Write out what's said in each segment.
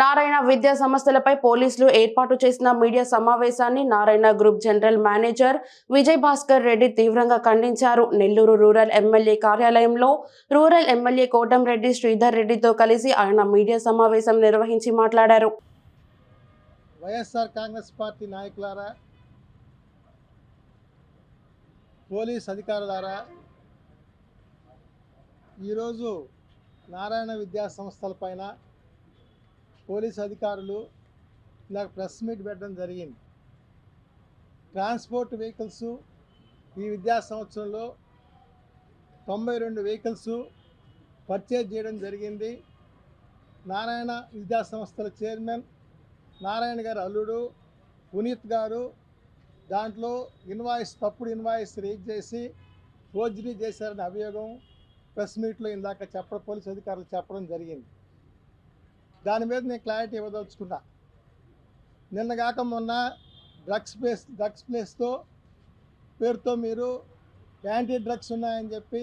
నారాయణ విద్యా సంస్థలపై పోలీసులు ఏర్పాటు చేసిన మీడియా సమావేశాన్ని Narayana group general manager Vijay Bhaskar Reddy తీవ్రంగా ఖండించారు. నెల్లూరు రూరల్ ఎమ్మెల్యే కార్యాలయంలో రూరల్ ఎమ్మెల్యే కోటంరెడ్డి శ్రీధర్ రెడ్డితో కలిసి ఆయన మీడియా సమావేశం నిర్వహించి మాట్లాడారు. వైఎస్ఆర్ కాంగ్రెస్ పార్టీ నాయకులారా పోలీస్ అధికారులారా ఈరోజు నారాయణ విద్యా సంస్థలపైన పోలీస్ అధికారులు ఇలా ప్రెస్ మీట్ పెట్టడం జరిగింది. ట్రాన్స్పోర్ట్ వెహికల్స్ ఈ విద్యా సంవత్సరంలో తొంభై రెండు వెహికల్స్ పర్చేజ్ చేయడం జరిగింది. నారాయణ విద్యా సంస్థల చైర్మన్ నారాయణ గారు అల్లుడు పునీత్ గారు దాంట్లో ఇన్వాయిస్ తప్పుడు ఇన్వాయిస్ రీచ్ చేసి ఫోర్జరీ చేశారని అభియోగం ప్రెస్ మీట్లో ఇందాక చెప్పడం పోలీస్ అధికారులు చెప్పడం జరిగింది. దాని మీద నేను క్లారిటీ ఇవ్వదలుచుకున్నా. నిన్న కాక మొన్న డ్రగ్స్ ప్లేస్ డ్రగ్స్ ప్లేస్తో పేరుతో మీరు యాంటీ డ్రగ్స్ ఉన్నాయని చెప్పి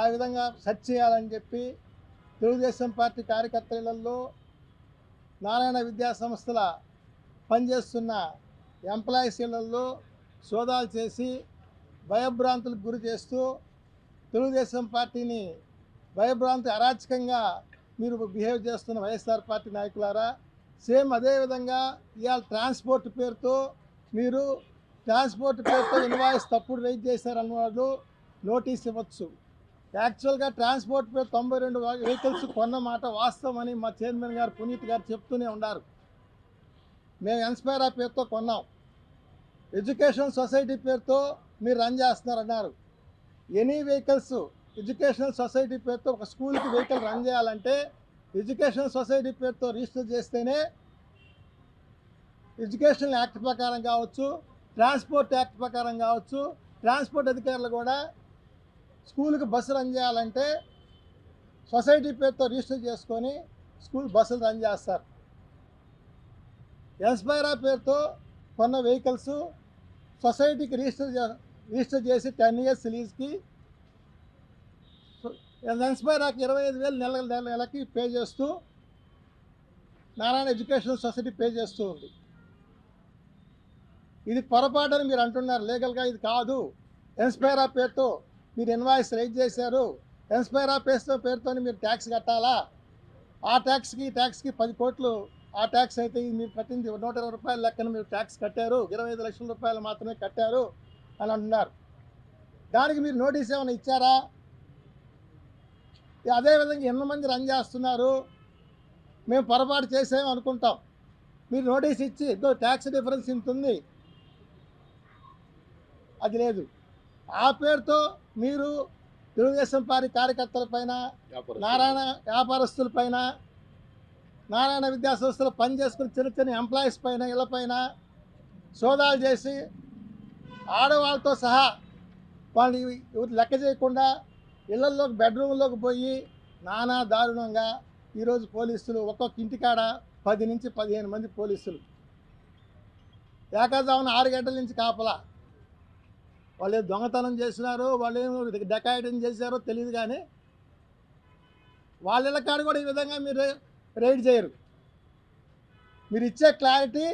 ఆ విధంగా సెర్చ్ చేయాలని చెప్పి తెలుగుదేశం పార్టీ కార్యకర్తలలో నారాయణ విద్యా సంస్థల పనిచేస్తున్న ఎంప్లాయీస్లలో సోదాలు చేసి భయభ్రాంతులకు గురి చేస్తూ తెలుగుదేశం పార్టీని భయభ్రాంతి అరాచకంగా మీరు బిహేవ్ చేస్తున్న వైఎస్ఆర్ పార్టీ నాయకులారా సేమ్ అదేవిధంగా ఇవాళ ట్రాన్స్పోర్ట్ పేరుతో మీరు ట్రాన్స్పోర్ట్ పేరుతో ఇన్వాయిస్ తప్పుడు రైజ్ చేశారన్న వాళ్ళు నోటీస్ ఇవ్వచ్చు. యాక్చువల్గా ట్రాన్స్పోర్ట్ పేరు తొంభై రెండు వెహికల్స్ కొన్న మాట వాస్తవం అని మా చైర్మన్ గారు పునీత్ గారు చెప్తూనే ఉన్నారు. మేము ఇన్స్పైరా పేరుతో కొన్నాం. ఎడ్యుకేషన్ సొసైటీ పేరుతో మీరు రన్ చేస్తున్నారన్నారు. ఎనీ వెహికల్స్ ఎడ్యుకేషనల్ సొసైటీ పేరుతో ఒక స్కూల్కి వెహికల్ రన్ చేయాలంటే ఎడ్యుకేషన్ సొసైటీ పేరుతో రిజిస్టర్ చేస్తేనే ఎడ్యుకేషనల్ యాక్ట్ ప్రకారం కావచ్చు ట్రాన్స్పోర్ట్ యాక్ట్ ప్రకారం కావచ్చు ట్రాన్స్పోర్ట్ అధికారులు కూడా స్కూల్కి బస్సు రన్ చేయాలంటే సొసైటీ పేరుతో రిజిస్టర్ చేసుకొని స్కూల్ బస్సులు రన్ చేస్తారు. ఎన్స్పైరా పేరుతో కొన్న వెహికల్స్ సొసైటీకి రిజిస్టర్ రిజిస్టర్ చేసి టెన్ ఇయర్స్ ఇన్స్పైర్ నాకు ఇరవై ఐదు వేలు నెల నెల నెలకి పే చేస్తూ నారాయణ ఎడ్యుకేషనల్ సొసైటీ పే చేస్తూ ఉంది. ఇది పొరపాటు అని మీరు అంటున్నారు. లీగల్గా ఇది కాదు. ఎన్స్పైరా పేరుతో మీరు ఇన్వాయిస్ రైజ్ చేశారు. ఎన్స్పైరా పేస్తో పేరుతో మీరు ట్యాక్స్ కట్టాలా? ఆ ట్యాక్స్కి ఈ ట్యాక్స్కి పది కోట్లు ఆ ట్యాక్స్ అయితే మీరు కట్టింది నూట ఇరవై రూపాయల లెక్కన మీరు ట్యాక్స్ కట్టారు. ఇరవై ఐదు లక్షల రూపాయలు మాత్రమే కట్టారు అని అంటున్నారు. దానికి మీరు నోటీస్ ఏమైనా ఇచ్చారా? అదేవిధంగా ఎంతమంది రన్ చేస్తున్నారు. మేము పొరపాటు చేసాము అనుకుంటాం. మీరు నోటీస్ ఇచ్చి ఇదో ట్యాక్స్ డిఫరెన్స్ ఇంత ఉంది. అది లేదు. ఆ పేరుతో మీరు తెలుగుదేశం పార్టీ కార్యకర్తలపైన నారాయణ వ్యాపారస్తులపైన నారాయణ విద్యా సంస్థలో పనిచేసుకుని చిన్న చిన్న ఎంప్లాయీస్ పైన ఇళ్ళపైన సోదాలు చేసి ఆడవాళ్ళతో సహా వాళ్ళని లెక్క చేయకుండా ఇళ్ళలోకి బెడ్రూమ్లోకి పోయి నానా దారుణంగా ఈరోజు పోలీసులు ఒక్కొక్క ఇంటికాడ పది నుంచి పదిహేను మంది పోలీసులు. ఏకాజామున ఆరు గంటల నుంచి కాపలా. వాళ్ళు దొంగతనం చేసినారు వాళ్ళు ఏం చేశారో తెలియదు కానీ వాళ్ళ ఇళ్ళ కాడ కూడా ఈ విధంగా మీరు రైడ్ చేయరు. మీరు ఇచ్చే clarity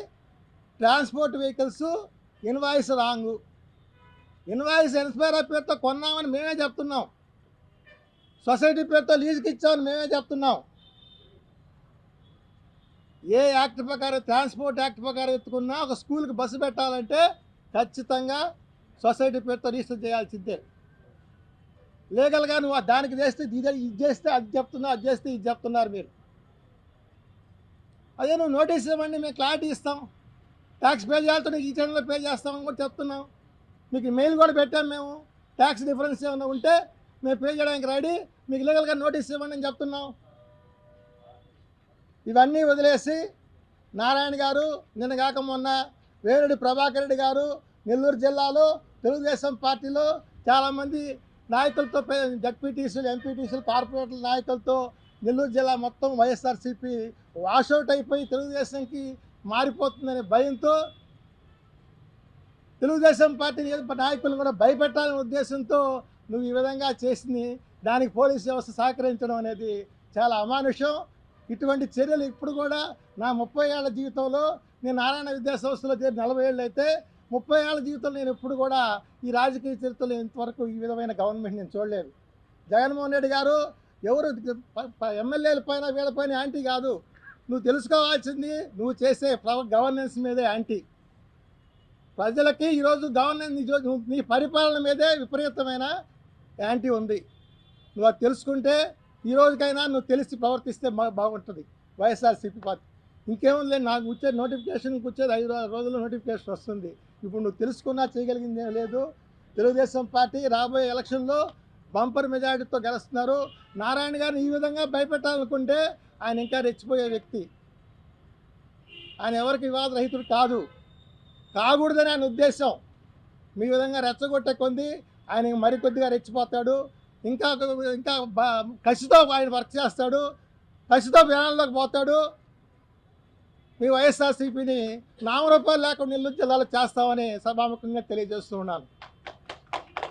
transport vehicles invoice wrong. Invoice Inspire పేరుతో కొన్నామని మేమే చెప్తున్నాం. సొసైటీ పేరుతో లీజుకి ఇచ్చామని మేమే చెప్తున్నాం. ఏ యాక్ట్ ప్రకారం ట్రాన్స్పోర్ట్ యాక్ట్ ప్రకారం ఎత్తుకున్నా ఒక స్కూల్కి బస్సు పెట్టాలంటే ఖచ్చితంగా సొసైటీ పేరుతో రిజిస్టర్ చేయాల్సిందే. లీగల్గా నువ్వు దానికి చేస్తే ఇది ఇది చేస్తే అది చెప్తున్నావు అది చేస్తే ఇది చెప్తున్నారు మీరు. అదే నువ్వు నోటీస్ ఇవ్వండి మేము క్లారిటీ ఇస్తాం. ట్యాక్స్ పే చేయాలంటే నీకు ఈ ఛానల్లో పే చేస్తామని కూడా చెప్తున్నాం. మీకు మెయిల్ కూడా పెట్టాం మేము. ట్యాక్స్ డిఫరెన్స్ ఏమైనా ఉంటే మేము పే చేయడానికి రెడీ మీకు లీగల్గా నోటీస్ ఇవ్వండి అని చెప్తున్నాం. ఇవన్నీ వదిలేసి నారాయణ గారు నిన్న కాక మొన్న వేరుడి ప్రభాకర్ రెడ్డి గారు నెల్లూరు జిల్లాలో తెలుగుదేశం పార్టీలో చాలామంది నాయకులతో జడ్పీటీసీలు ఎంపీటీసీలు కార్పొరేటర్ల నాయకులతో నెల్లూరు జిల్లా మొత్తం వైఎస్ఆర్సీపీ వాషౌట్ అయిపోయి తెలుగుదేశంకి మారిపోతుందనే భయంతో తెలుగుదేశం పార్టీ నాయకులను కూడా భయపెట్టాలనే ఉద్దేశంతో నువ్వు ఈ విధంగా చేసింది దానికి పోలీస్ వ్యవస్థ సహకరించడం అనేది చాలా అమానుషం. ఇటువంటి చర్యలు ఇప్పుడు కూడా నా ముప్పై ఏళ్ళ జీవితంలో నేను నారాయణ విద్యా సంస్థలో చేరి నలభై ఏళ్ళు అయితే ముప్పై ఏళ్ళ జీవితంలో నేను ఎప్పుడు కూడా ఈ రాజకీయ చరిత్రలో ఇంతవరకు ఈ విధమైన గవర్నమెంట్ నేను చూడలేదు. జగన్మోహన్ రెడ్డి గారు ఎవరు ప- ఎమ్మెల్యేల పైన వీళ్ళపైన యాంటీ కాదు. నువ్వు తెలుసుకోవాల్సింది నువ్వు చేసే గవర్నెన్స్ మీదే యాంటీ. ప్రజలకి ఈరోజు గవర్నెన్స్ నీ పరిపాలన మీదే విపరీతమైన యాంటీ ఉంది. నువ్వు అది తెలుసుకుంటే ఈ రోజుకైనా నువ్వు తెలిసి ప్రవర్తిస్తే బాగుంటుంది. YSRCP party. ఇంకేముంది నాకు వచ్చే నోటిఫికేషన్కి వచ్చేది ఐదు రోజుల్లో నోటిఫికేషన్ వస్తుంది. ఇప్పుడు నువ్వు తెలుసుకున్నా చేయగలిగింది లేదు. తెలుగుదేశం పార్టీ రాబోయే ఎలక్షన్లో బంపర్ మెజారిటీతో గెలుస్తున్నారు. నారాయణ గారిని ఈ విధంగా భయపెట్టాలనుకుంటే ఆయన ఇంకా రెచ్చిపోయే వ్యక్తి. ఆయన ఎవరికి వివాదరహితుడు కాదు. కాకూడదని ఆయన ఉద్దేశం. మీ విధంగా రెచ్చగొట్టే కొంది ఆయన మరికొద్దిగా రెచ్చిపోతాడు. ఇంకా ఇంకా కసితో ఆయన వర్క్ చేస్తాడు. కసితో జనాల్లోకి పోతాడు. మీ వైఎస్ఆర్సీపీని నామరూపాలు లేకుండా నిల్లు జిల్లాలో చేస్తామని సభాముఖంగా తెలియజేస్తూ ఉన్నాను.